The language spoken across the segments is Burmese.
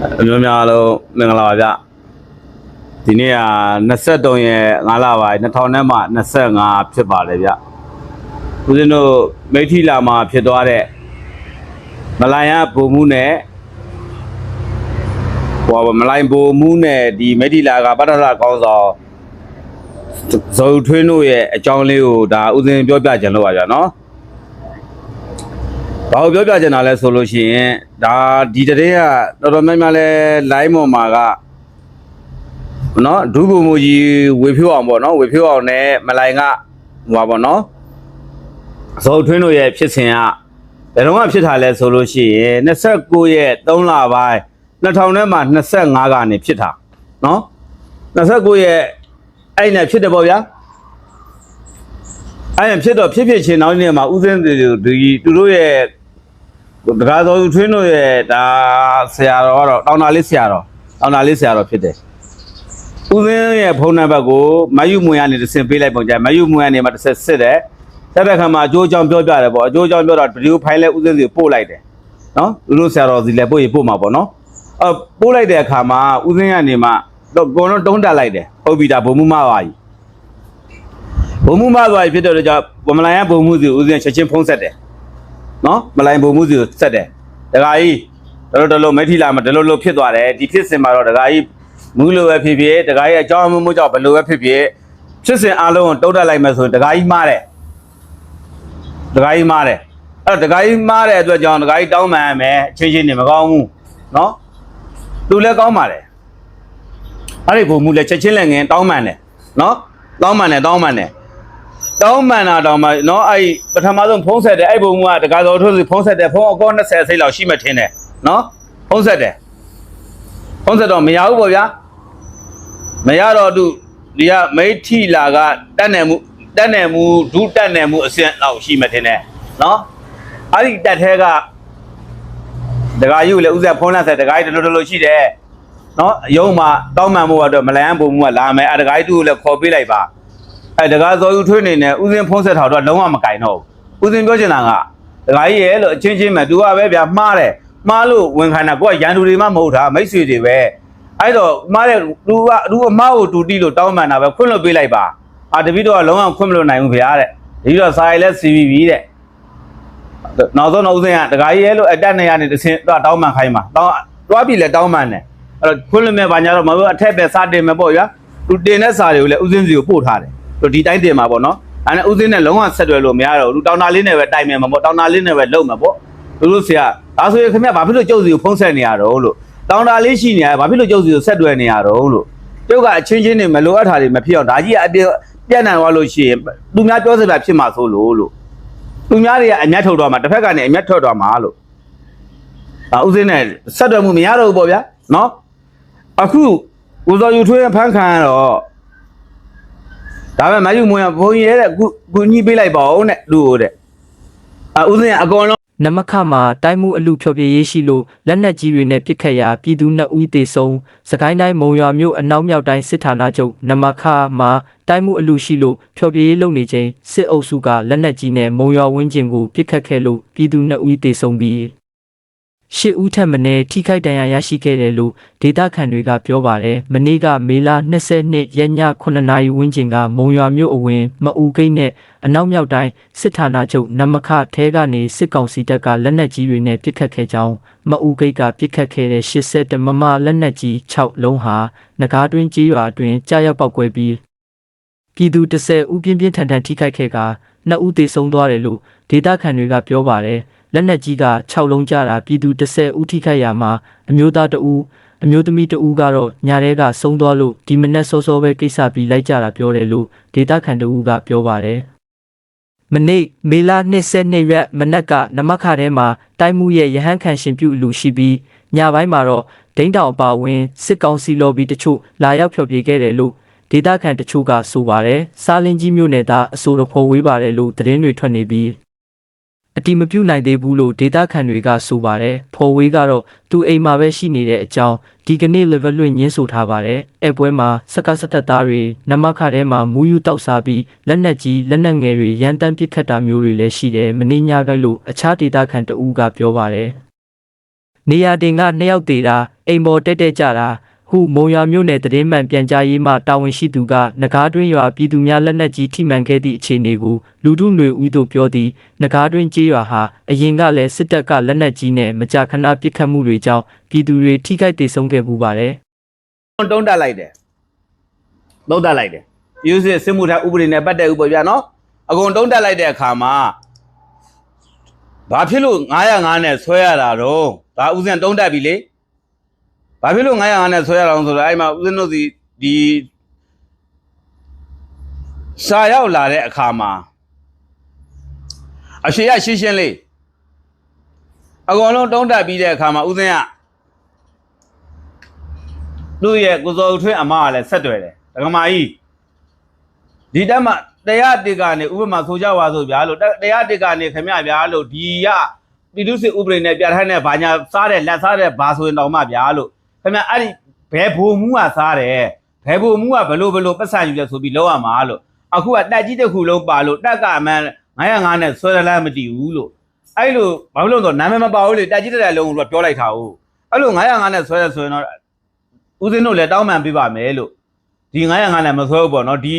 အမျိုးများလုံးမင်္ဂလာပါဗျဒီနေ့က23ရက်5လပိုင်း2000နဲ့မှ25ဖြစ်ပါတယ်ဗျဦးဇင်းတို့မိထီလာမှာဖြစ်သွားတဲ့မလိုင်ရပုံမှုနဲ့ဟောမလိုင်ပုံမှုနဲ့ဒီမိထီလာကပတ္တရကောင်းဆောင်ဇော်ထွင်းတို့ရဲ့အကြောင်းလေးကိုဒါဦးဇင်းပြောပြကြလို့ပါဗျနော် ဘာလို့ပြောပြချင်တာလဲဆိုလို့ရှိရင်ဒါဒီတည်းကတော်တော်များများလဲ line ပေါ်မှာကနော်ဒုဗိုလ်မှူးကြီးဝေဖြိုးအောင်ပေါ့နော်ဝေဖြိုးအောင်နဲ့မလိုင်ကဟိုပါပေါ့နော်ဇော်ထွင်းတို့ရဲ့ဖြစ်စဉ်ကဘယ်တော့မှဖြစ်တာလဲဆိုလို့ရှိရင်29ရက်3လပိုင်း2000နဲ့မှ25ကနေဖြစ်တာနော်29ရက်အဲ့နဲ့ဖြစ်တယ်ပေါ့ဗျာအဲ့ရင်ဖြစ်တော့ဖြစ်ဖြစ်ချင်းနောက်နေ့မှာဥစဉ်တွေဒီသူတို့ရဲ့ တကားတော်ထွင်းတို့ရဲ့ဒါဆရာတော်ကတော့တောင်းတာလေးဆရာတော်တောင်းတာလေးဆရာတော်ဖြစ်တယ်ဥစဉ်ရဲ့ဖုန်းနံပါတ်ကိုမယူမွေကနေတစ်ဆင့်ပေးလိုက်ပုံကြမယူမွေကနေမှတစ်ဆက်စစ်တယ်ဆက်တဲ့ခါမှာအကျိုးအကြောင်းပြောပြတယ်ပေါ့အကျိုးအကြောင်းပြောတော့ဗီဒီယိုဖိုင်လဲဥစဉ်စီပို့လိုက်တယ်နော်သူတို့ဆရာတော်စီလဲပို့ရင်ပို့မှာပေါ့နော်အပို့လိုက်တဲ့အခါမှာဥစဉ်ကနေမှတော့ကိုတော့တုံးတက်လိုက်တယ်ဟုတ်ပြီဒါဘုံမှုမပါကြီးဘုံမှုမသွားပြီဖြစ်တော့ကြောင့်ဗမလိုင်ရဘုံမှုစီဦးစင်းချက်ချင်းဖုံးဆက်တယ် နော်မလိုင်ဘုံမှုစီကိုဆက်တယ်ဒကာကြီးတော်တော်တော်မိထီလာမှာဒီလိုလိုဖြစ်သွားတယ်ဒီဖြစ်စဉ်မှာတော့ဒကာကြီးမူးလိုပဲဖြစ်ဖြစ်ဒကာကြီးအကြောင်းအမှုကြောင့်ဘယ်လိုပဲဖြစ်ဖြစ်ဖြစ်စဉ်အလုံးကိုတုတ်တက်လိုက်မယ်ဆိုရင်ဒကာကြီးမားတယ်ဒကာကြီးမားတယ်အဲ့တော့ဒကာကြီးမားတဲ့အတွက်ကြောင့်ဒကာကြီးတောင်းပန်ရမယ်အချင်းချင်းနေမကောင်းဘူးနော်သူလည်းကောင်းပါတယ်အဲ့ဒီဘုံမှုလည်းချက်ချင်းလည်းငင်တောင်းပန်တယ်နော်တောင်းပန်တယ်တောင်းပန်တယ် တောင်းပန်တာတောင်းမှနော်အဲ့ပထမဆုံးဖုံးဆက်တယ်အဲ့ဘုံကတကားတော်ထုတ်စီဖုံးဆက်တယ်ဖုံးအကော20စိတ်လောက်ရှိမှထင်တယ်နော်ဖုံးဆက်တယ်ဖုံးဆက်တော့မရဘူးပေါ့ဗျာမရတော့သူဒီကမိထိလာကတတ်နယ်မှုတတ်နယ်မှုဒုတတ်နယ်မှုအစင်လောက်ရှိမှထင်တယ်နော်အဲ့ဒီတက်သေးကတကားယူလေဥစ္စာဖုံးလက်ဆက်တကားကြီးတလို့တလို့ရှိတယ်နော်အယုံမှာတောင်းပန်မှုကတော့မလန်ပုံမှုကလာမယ်အဲ့တကားကြီးသူ့ကိုလည်းခေါ်ပေးလိုက်ပါ အဲဒကာဇော်ယူထွေးနေနဲ့ဥစဉ်ဖုံးဆက်ထားတော့လုံးဝမကင်တော့ဘူးဥစဉ်ပြောချင်တာကဒကာကြီးရဲ့လို့အချင်းချင်းပဲသူကပဲဗျာမှားတယ်မှားလို့ဝန်ခံတာကိုကရန်သူတွေမှမဟုတ်တာမိတ်ဆွေတွေပဲအဲ့တော့မှားတဲ့သူကသူအမားကိုတူတီလို့တောင်းပန်တာပဲခွင့်လွှတ်ပေးလိုက်ပါအာတပည့်တော်ကလုံးဝခွင့်မလွှတ်နိုင်ဘူးဗျာတဲ့ဒီတော့စာရိုက်လက်စီပြီးပြီတဲ့နောက်ဆုံးနောက်ဦးစင်ကဒကာကြီးရဲ့လို့အတက်နေရနေတစင်းတော့တောင်းပန်ခိုင်းပါတောင်းတွားပြီလဲတောင်းပန်တယ်အဲ့တော့ခွင့်လွှတ်မဲ့ဘာညာတော့မဟုတ်အထက်ပဲစတင်မယ်ပေါ့ဗျာသူတင်တဲ့စာတွေကိုလည်းဦးစင်စီကိုပို့ထားတယ် သူဒီတိုင်းတင်မှာပေါ့နော်အဲနဲ့ဥစဉ်နဲ့လုံးဝဆက်တွယ်လို့မရတော့ဘူးတောင်းတာလေးနဲ့ပဲတိုင်မယ်မှာပေါ့တောင်းတာလေးနဲ့ပဲလုံမှာပေါ့သူတို့ဆရာဒါဆိုရင်ခင်ဗျဘာဖြစ်လို့ကျုပ်စီကိုဖုံးဆက်နေရတော့လို့တောင်းတာလေးရှိနေရဘာဖြစ်လို့ကျုပ်စီကိုဆက်တွယ်နေရတော့လို့ကျုပ်ကအချင်းချင်းတွေမလိုအပ်တာတွေမဖြစ်အောင်ဒါကြီးကအပြည့်ပြန့်နှံသွားလို့ရှိရင်သူများပြောစရာဖြစ်မှာဆိုလို့လို့သူများတွေကအမျက်ထုတ်သွားမှာတစ်ဖက်ကနေအမျက်ထွက်သွားမှာလို့အာဥစဉ်နဲ့ဆက်တွယ်မှုမရတော့ဘူးပေါ့ဗျာနော်အခုဦးစောယူထွေးဖန်ခံရတော့ ဒါပေမဲ့မယူမွေးကဘုံရဲတဲ့ကုကုညှိပေးလိုက်ပါဦးတဲ့လူကိုတဲ့အဦးစင်းကအကောင်လုံးနမခမှာတိုင်းမှုအလူဖြောပြရေးရှိလို့လက်နက်ကြီးတွေနဲ့ပစ်ခတ်ရာပြည်သူနှစ်ဦးသေဆုံးစကိုင်းတိုင်းမုံရွာမြို့အနောက်မြောက်တိုင်းစစ်ဌာနချုပ်နမခမှာတိုင်းမှုအလူရှိလို့ဖြောပြရေးလုပ်နေချိန်စစ်အုပ်စုကလက်နက်ကြီးနဲ့မုံရွာဝန်းကျင်ကိုပစ်ခတ်ခဲ့လို့ပြည်သူနှစ်ဦးသေဆုံးပြီး ရှစ်ဦးထက်မနည်းထိခိုက်ဒဏ်ရာရရှိခဲ့တယ်လို့ဒေတာခန်တွေကပြောပါတယ်မနေ့ကမေလ22ရက်ည9နာရီဝန်းကျင်ကမုံရွာမြို့အဝင်မအူဂိတ်နဲ့အနောက်မြောက်တိုင်းစစ်ဌာနချုပ်နမခထဲကနေစစ်ကောင်စီတပ်ကလက်နက်ကြီးတွေနဲ့ပစ်ခတ်ခဲ့ကြောင်းမအူဂိတ်ကပစ်ခတ်ခဲ့တဲ့80မမလက်နက်ကြီး6လုံးဟာငကားတွင်းကြီးရွာအတွင်းကြားရောက်ပောက်ကွဲပြီးပြည်သူ30ဦးပြင်းပြင်းထန်ထန်ထိခိုက်ခဲ့က2ဦးသေဆုံးသွားတယ်လို့ဒေတာခန်တွေကပြောပါတယ် လက်နက်ကြီးက6လုံးကြတာပြည်သူ30ဦးထိခိုက်ရမှာအမျိုးသား2ဦးအမျိုးသမီး2ဦးကတော့ညာထဲကဆုံးသွားလို့ဒီမနက်စောစောပဲကိစ္စပြီးလိုက်ကြတာပြောတယ်လို့ဒေတာခန်2ဦးကပြောပါတယ်မနေ့မေလ22ရက်မနက်ကနမခထဲမှာတိုင်းမှုရဲ့ရဟန်းခံရှင်ပြုလူရှိပြီးညပိုင်းမှာတော့ဒိန်းတောင်အပါအဝင်စစ်ကောင်စီလော်ဘီတချို့လာရောက်ဖျော်ဖြေခဲ့တယ်လို့ဒေတာခန်တချို့ကဆိုပါတယ်စားလင်းကြီးမြို့နယ်သားအဆိုတော်ဖော်ဝေးပါတယ်လို့သတင်းတွေထွက်နေပြီး အတိမပြုတ်နိုင်သေးဘူးလို့ဒေတာခန်တွေကဆိုပါတယ်။ဖော်ဝေးကတော့သူအိမ်မှာပဲရှိနေတဲ့အကြောင်းဒီကနေ့ level လွင့်ညင်းဆိုထားပါတယ်။အဲပွဲမှာစကစတက်သားတွေနမခထဲမှာမူးယူတောက်စားပြီးလက်နက်ကြီးလက်နက်ငယ်တွေရန်တမ်းပစ်ခတ်တာမျိုးတွေလည်းရှိတယ်။မင်းညာကလို့အခြားဒေတာခန်တဦးကပြောပါတယ်။နေရာတင်ကနှစ်ယောက်သေးတာအိမ်ပေါ်တက်တက်ကြတာ ဟုမုံရွာမြို့နယ်တည်င်းမှန်ပြန်ကြားရေးမှတာဝန်ရှိသူကနဂါးတွင်းရွာပြည်သူများလက်နက်ကြီးထိမှန်ခဲ့သည့်အခြေအနေကိုလူထုຫນွေဦးတို့ပြောသည်နဂါးတွင်းကြေးရွာဟာအရင်ကလည်းစစ်တပ်ကလက်နက်ကြီးနဲ့မကြာခဏပစ်ခတ်မှုတွေကြောင့်ပြည်သူတွေထိခိုက်ဒေဆုံးခဲ့မှုပါတယ်တုံးတက်လိုက်တယ်တုံးတက်လိုက်တယ်ယူစစ်စစ်မှုထမ်းဥပဒေနဲ့ပတ်သက်ဥပဒေပြနော်အကုန်တုံးတက်လိုက်တဲ့အခါမှာဘာဖြစ်လို့905နဲ့ဆွဲရတာတော့ဒါဥစဉ်တုံးတက်ပြီလေ ဘာဖြစ်လို့905နဲ့ဆွဲရအောင်ဆိုတော့အဲ့မှာဥစဉ်တို့စီဒီစာရောက်လာတဲ့အခါမှာအရှိရရှင်းရှင်းလေးအကုန်လုံးတုံးတက်ပြီးတဲ့အခါမှာဥစဉ်ကသူ့ရဲ့ကိုစောထွင်းအမကလည်းဆက်တွယ်တယ်ဒကမာကြီးဒီတက်မှာတရားတစ်ကနေဥပမာဆိုကြပါစို့ဗျာလို့တရားတစ်ကနေခမရဗျာလို့ဒီရပြည်သူစစ်ဥပဒေနဲ့ပြဋ္ဌာန်းတဲ့ဘာညာစားတဲ့လက်စားတဲ့ဘာဆိုရင်တော့မှဗျာလို့ ခမရအဲ့ဒီဘယ်ဘုံမူကစားတယ်ဘယ်ဘုံမူကဘလို့ဘလို့ပတ်စံယူလဲဆိုပြီးလောက်ရမှာလို့အခုကတက်ကြီးတစ်ခုလုံးပါလို့တက်ကအမှန်905နဲ့ဆွဲရလားမတည်ဘူးလို့အဲ့လိုဘာလို့လဲဆိုတော့နာမည်မပါဘူးလေတက်ကြီးတဲ့လုံးလို့ပြောလိုက်တာဟုတ်အဲ့လို905နဲ့ဆွဲရဆိုရင်တော့ဦးစင်းတို့လည်းတောင်းပန်ပေးပါမယ်လို့ဒီ905နဲ့မဆွဲဘူးပေါ့နော်ဒီ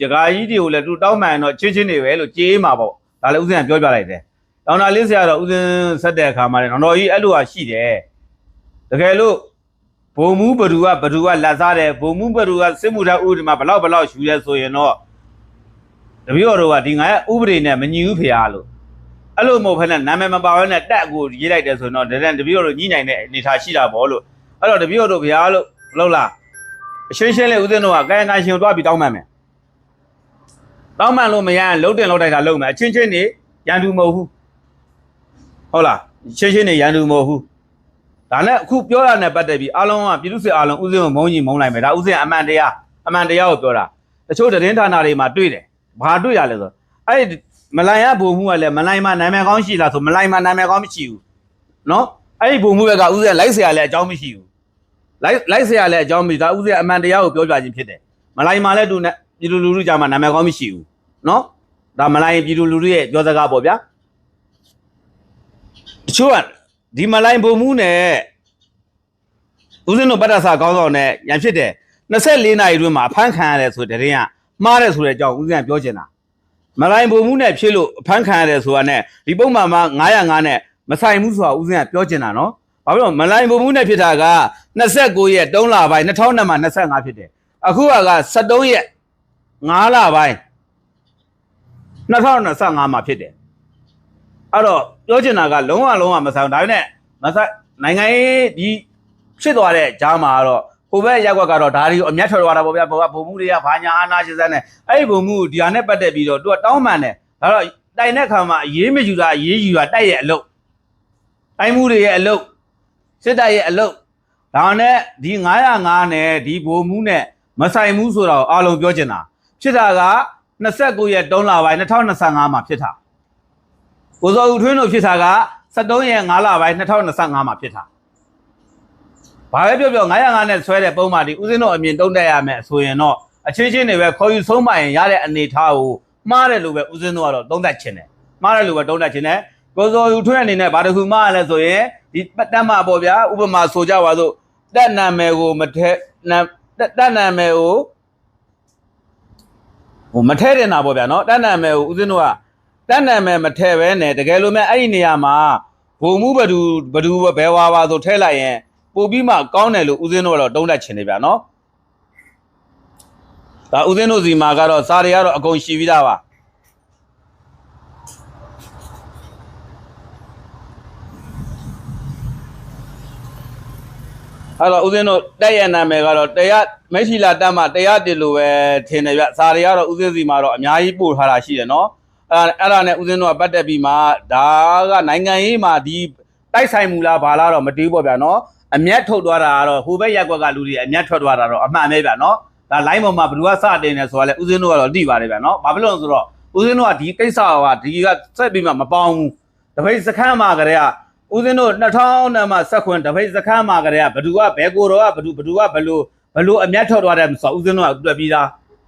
တကာကြီးတွေကိုလည်းသူတောင်းပန်တော့ချင်းချင်းနေပဲလို့ကြေးမှာပေါ့ဒါလည်းဦးစင်းကပြောပြလိုက်တယ်တောင်းတာလေးဆရာတော့ဦးစင်းဆက်တဲ့အခါမှာလည်းတော်တော်ကြီးအဲ့လိုဟာရှိတယ်တကယ်လို့ ဘုံမူဘဒူကဘဒူကလက်စားတယ်ဘုံမူဘဒူကစစ်မှုထမ်းဥပဒေမှာဘလောက်ဘလောက်ရှူရဲဆိုရင်တော့တပည့်တော်တို့ကဒီ9ဥပဒေနဲ့မညီဘူးဖေရလို့အဲ့လိုမဟုတ်ဖ ೇನೆ နာမည်မပါဘဲနဲ့တက်ကိုရေးလိုက်တယ်ဆိုရင်တော့ဒါတပည့်တော်တို့ညှိနိုင်တဲ့အနေထားရှိတာပေါ့လို့အဲ့တော့တပည့်တော်တို့ဖေရလို့လောက်လားအရှင်းရှင်းလေးဦးဇင်းတို့ကကာယကံရှင်ကိုတွားပြီးတောင်းပန်မယ်တောင်းပန်လို့မရရင်လုံးတင်လောက်တိုက်တာလုံးမယ်အချင်းချင်းနေရန်သူမဟုတ်ဘူးဟုတ်လားရှင်းရှင်းနေရန်သူမဟုတ်ဘူး ဒါနဲ့အခုပြောရတဲ့ပတ်သက်ပြီးအားလုံးကပြည်သူစစ်အားလုံးဦးဇင်းကိုမုန်းကြီးမုန်းလိုက်မယ်ဒါဦးဇင်းအမှန်တရားအမှန်တရားကိုပြောတာတချို့သတင်းဌာနတွေမှာတွေ့တယ်ဘာတွေ့ရလဲဆိုအဲ့ဒီမလိုင်ရဘုံမှုကလည်းမလိုင်မှာနာမည်ကောင်းရှိလားဆိုမလိုင်မှာနာမည်ကောင်းမရှိဘူးနော်အဲ့ဒီဘုံမှုဘက်ကဦးဇင်းလိုက်เสียရလဲအကြောင်းမရှိဘူး လိုက်လိုက်เสียရလဲအကြောင်းမရှိဒါဥစဉ်အမှန်တရားကိုပြောပြခြင်းဖြစ်တယ်မလိုက်မှလည်းသူနဲ့ပြည်သူလူထုကြားမှာနာမည်ကောင်းမရှိဘူးเนาะဒါမလိုက်ပြည်သူလူထုရဲ့ပြောစကားပေါ့ဗျာတချို့က ဒီမလိုင်းဘုံမှုနဲ့ဦးစင်းတို့ပတ္တဆာကောင်းဆောင်နဲ့ရန်ဖြစ်တယ်24နာရီတွင်းမှာအဖမ်းခံရတယ်ဆိုတဲ့တင်ကမှားတယ်ဆိုတဲ့အကြောင်းဦးစင်းကပြောချင်တာမလိုင်းဘုံမှုနဲ့ဖြစ်လို့အဖမ်းခံရတယ်ဆိုတာနဲ့ဒီပုံမှန်မှာ905နဲ့မဆိုင်ဘူးဆိုတာဦးစင်းကပြောချင်တာနော်ဘာဖြစ်လို့မလိုင်းဘုံမှုနဲ့ဖြစ်တာက29ရက်3လပိုင်း2000နဲ့မှ25ဖြစ်တယ်အခုက73ရက်9လပိုင်း2025မှာဖြစ်တယ်အဲ့တော့ ပြောချင်တာကလုံးဝလုံးဝမဆိုင်ဘူးဒါပေမဲ့မဆိုင်နိုင်ငံရေးဒီဖြစ်သွားတဲ့ဂျားမှာကတော့ဟိုဘက်ရက်ကွက်ကတော့ဒါတွေကိုအမျက်ထွက်သွားတာပေါ့ဗျာဘောကဘုံမှုတွေကဘာညာအာနာရှင်စန်းနဲ့အဲ့ဒီဘုံမှုဒီဟာနဲ့ပတ်သက်ပြီးတော့သူကတောင်းပန်တယ်ဒါတော့တိုင်တဲ့ခါမှာအေးမယူတာအေးယူတာတိုက်ရဲ့အလုပ်တိုင်မှုတွေရဲ့အလုပ်စစ်တပ်ရဲ့အလုပ်ဒါနဲ့ဒီ905နဲ့ဒီဘိုလ်မှုနဲ့မဆိုင်ဘူးဆိုတော့အားလုံးပြောချင်တာဖြစ်တာက29ရက်3လပိုင်း2025မှာဖြစ်တာ ကိုစောဦးထွင်းတို့ဖြစ်တာက73ရက်5လပိုင်း2025မှာဖြစ်တာဘာပဲပြောပြော905နဲ့ဆွဲတဲ့ပုံမှန်ဒီဦးစင်းတို့အမြင်တုံးတက်ရမယ်ဆိုရင်တော့အချင်းချင်းတွေပဲခေါ်ယူဆုံးမရင်ရတဲ့အနေထားကိုမှားတယ်လို့ပဲဦးစင်းတို့ကတော့တုံးတက်ခြင်းတယ်မှားတယ်လို့ပဲတုံးတက်ခြင်းတယ်ကိုစောဦးထွင်းအနေနဲ့ဘာတစ်ခုမှားရလဲဆိုရင်ဒီတက်မှာပေါ့ဗျာဥပမာဆိုကြပါစို့တက်နာမယ်ကိုမထဲနာတက်တက်နာမယ်ကိုဟိုမထဲတင်တာပေါ့ဗျာနော်တက်နာမယ်ကိုဦးဇင်းတို့က တက်နာမယ်မထဲပဲနဲ့တကယ်လို့မဲ့အဲ့ဒီနေရာမှာဘုံမှုဘဒူဘဒူဘယ်ဝါပါဆိုထဲလိုက်ရင်ပို့ပြီးမှကောင်းတယ်လို့ဦးဇင်းတို့ကတော့တုံးတက်ချင်နေဗျာနော်ဒါဦးဇင်းတို့စီမှာကတော့စာတွေကတော့အကုန်ရှိပြီးသားပါအဲ့တော့ဦးဇင်းတို့တက်ရဲ့နာမည်ကတော့တရားမိတ်ရှိလာတက်မှတရားတည်လို့ပဲထင်တယ်ဗျစာတွေကတော့ဦးဇင်းစီမှာတော့အများကြီးပို့ထားတာရှိတယ်နော် အဲ့အဲ့ဒါနဲ့ဦးဇင်းတို့ကပတ်သက်ပြီးမှဒါကနိုင်ငံရေးမှာဒီတိုက်ဆိုင်မူလားဘာလားတော့မတီးပေါ့ဗျာနော်အမျက်ထုတ်သွားတာကတော့ဟိုဘက်ရက်ကွက်ကလူတွေအမျက်ထွက်သွားတာတော့အမှန်ပဲဗျာနော်ဒါလိုင်းပေါ်မှာဘယ်သူကစတင်နေဆိုတာလဲဦးဇင်းတို့ကတော့သိပါတယ်ဗျာနော်ဘာဖြစ်လို့လဲဆိုတော့ဦးဇင်းတို့ကဒီကိစ္စကဒီကစက်ပြီးမှမပေါင်းဘူးတပိတ်စခန်းမှာကတည်းကဦးဇင်းတို့2000နဲ့မှဆက်ခွင်တပိတ်စခန်းမှာကတည်းကဘသူကဘဲကိုတော့ကဘသူဘသူကဘလို့ဘလို့အမျက်ထွက်သွားတယ်ဆိုတော့ဦးဇင်းတို့ကတွေ့ပြီးသား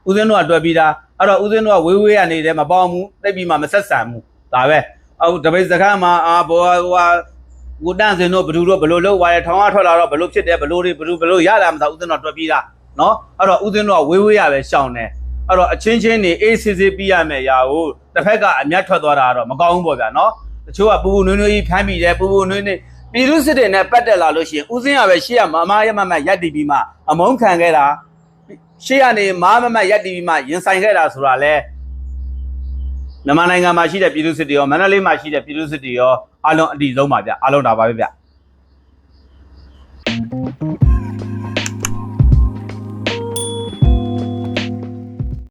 ဦးဇင်းတို့ကတွေ့ပြီးသားအဲ့တော့ဦးဇင်းတို့ကဝေးဝေးကနေတယ်မပေါင်းဘူးတိတ်ပြီးမှမဆက်ဆံဘူးဒါပဲအခုတပိတ်စခန်းမှာအာဘောဟိုဟာကိုတန့်စင်တို့ဘလူတို့ဘလို့လို့ဝါရထောင်ကထွက်လာတော့ဘလို့ဖြစ်တယ်ဘလို့တွေဘလို့ဘလို့ရတာမသာဦးစင်းတော့တွက်ပြီးသားနော်အဲ့တော့ဦးစင်းတို့ကဝေးဝေးရပဲရှောင်တယ်အဲ့တော့အချင်းချင်းနေအေးစစ်စစ်ပြီးရမယ်ရာကိုတစ်ဖက်ကအမျက်ထွက်သွားတာကတော့မကောင်းဘူးပေါ့ဗျာနော်တချို့ကပူပူနွေးနွေးကြီးဖမ်းပြီးတယ်ပူပူနွေးနွေးပြည်သူစစ်တွေနဲ့ပတ်သက်လာလို့ရှိရင်ဦးစင်းကပဲရှေ့ကမမရမမရက်တီပြီးမှအမုန်းခံခဲ့တာ ရှေ့ကနေမာမမရက်တီပြီးမှရင်ဆိုင်ခဲ့တာဆိုတာလဲမြန်မာနိုင်ငံမှာရှိတဲ့ပြည်သူစစ်တွေရောမန္တလေးမှာရှိတဲ့ပြည်သူစစ်တွေရောအားလုံးအတီဆုံးပါဗျအားလုံးဒါပါပဲဗျ